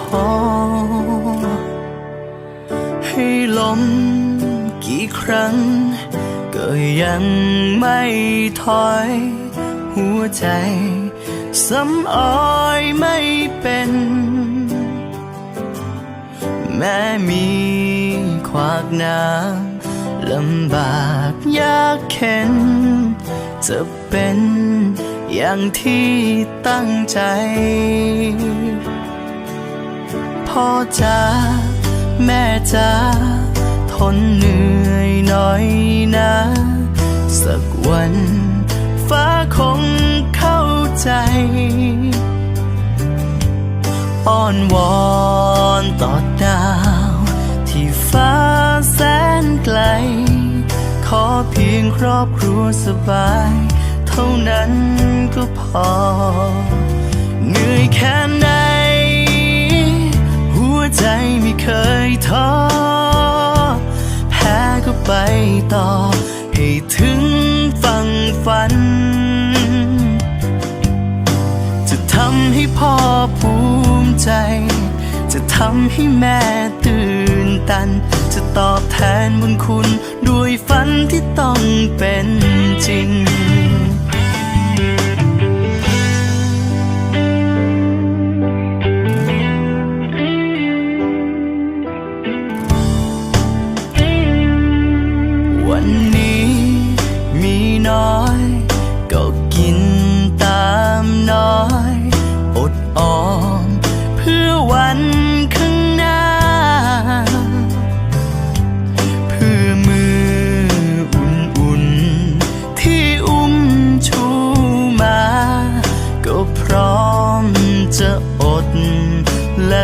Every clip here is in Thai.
ขอให้ล้มกี่ครั้ง ก็ยังไม่ถอย หัวใจสำอ้อยไม่เป็น แม้มีควากน้ำลำบากยากเข็น จะเป็นอย่างที่ตั้งใจ พ่อจ๋าแม่จ๋าทนเหนื่อยหน่อยนะ สักวันฟ้าคงเข้าใจ อ้อนวอนต่อดาว ที่ฟ้าแสนไกล ขอเพียงครอบครัวสบาย เท่านั้นก็พอ เหนื่อยแค่ไหน ต่อ ให้ถึงฝั่งฝัน จะทำให้พ่อภูมิใจ จะทำให้แม่ตื่นตัน จะตอบแทนบุญคุณ ด้วยฝันที่ต้องเป็นจริง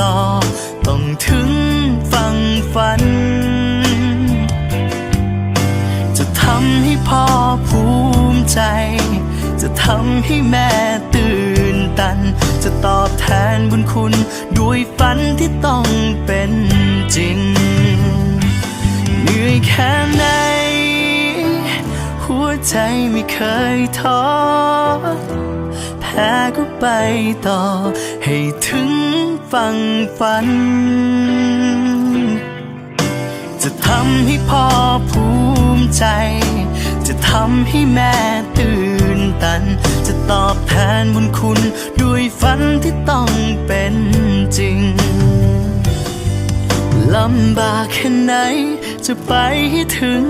ต่อ ต้องถึงฝั่งฝัน จะทำให้พ่อภูมิใจ จะทำให้แม่ตื่นตัน จะตอบแทนบุญคุณ ด้วยฝันที่ต้องเป็นจริง เหนื่อยแค่ไหน หัวใจไม่เคยท้อแพ้ก็ไปต่อให้ถึง ฝั่งฝัน จะทำให้พ่อภูมิใจ จะทำให้แม่ตื่นตัน จะตอบแทนบุญคุณด้วยฝันที่ต้องเป็นจริงลำบากแค่ไหนจะไปให้ถึง